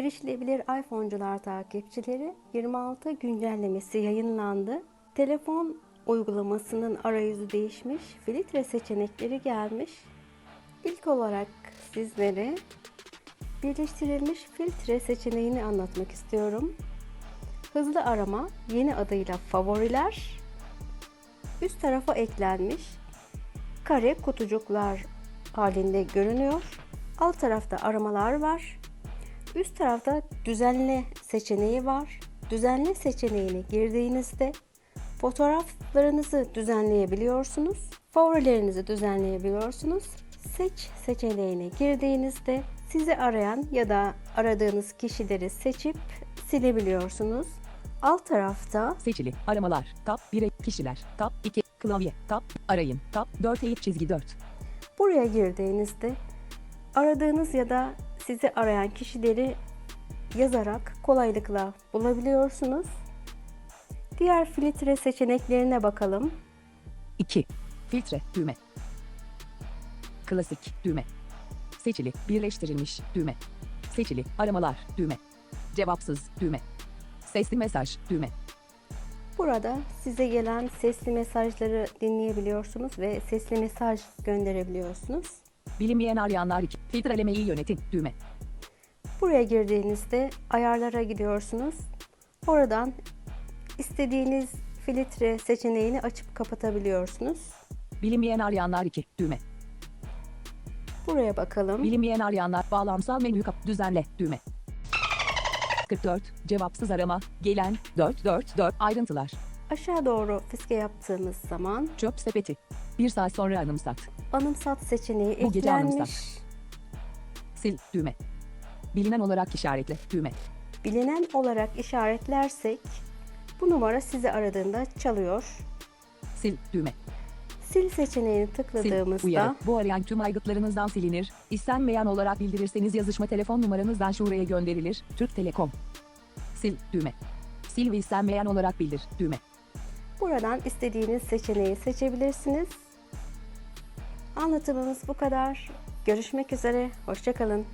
Erişilebilir iPhone'cular takipçileri 26 güncellemesi yayınlandı. Telefon uygulamasının arayüzü değişmiş, filtre seçenekleri gelmiş. İlk olarak sizlere birleştirilmiş filtre seçeneğini anlatmak istiyorum. Hızlı arama yeni adıyla favoriler üst tarafa eklenmiş. Kare kutucuklar halinde görünüyor. Alt tarafta aramalar var. Üst tarafta düzenle seçeneği var. Düzenle seçeneğine girdiğinizde fotoğraflarınızı düzenleyebiliyorsunuz. Favorilerinizi düzenleyebiliyorsunuz. Seç seçeneğine girdiğinizde sizi arayan ya da aradığınız kişileri seçip silebiliyorsunuz. Alt tarafta Seçili. Aramalar. Tab 1 kişiler. Tab 2 klavye. Tab arayın. Tab 4 eğik çizgi 4. buraya girdiğinizde aradığınız ya da sizi arayan kişileri yazarak kolaylıkla bulabiliyorsunuz. Diğer filtre seçeneklerine bakalım. 2. Filtre düğme. Klasik düğme. Seçili. Birleştirilmiş düğme. Seçili. Aramalar düğme. Cevapsız düğme. Sesli mesaj düğme. Burada size gelen sesli mesajları dinleyebiliyorsunuz ve sesli mesaj gönderebiliyorsunuz. Bilinmeyen arayanlar 2. Filtrelemeyi yönetin düğme. Buraya girdiğinizde ayarlara gidiyorsunuz. Oradan istediğiniz filtre seçeneğini açıp kapatabiliyorsunuz. Bilinmeyen arayanlar 2 düğme. Buraya bakalım. Bilinmeyen arayanlar bağlamsal menü kap düzenle düğme. 44 cevapsız arama gelen 444 ayrıntılar. Aşağı doğru fiske yaptığımız zaman Çöp sepeti. Bir saat sonra anımsat. anımsat seçeneği Bu gece eklenmiş. anımsat. Sil düğme. Bilinen olarak işaretle düğme. Bilinen olarak işaretlersek bu numara sizi aradığında çalıyor. Sil düğme. Sil seçeneğini Sil tıkladığımızda uyarı. Bu arayan tüm aygıtlarınızdan silinir. İstenmeyen olarak bildirirseniz yazışma telefon numaranızdan şuraya gönderilir. Türk Telekom. Sil düğme. Sil ve istenmeyen olarak bildir düğme. buradan istediğiniz seçeneği seçebilirsiniz. Anlatımımız bu kadar. Görüşmek üzere. Hoşçakalın.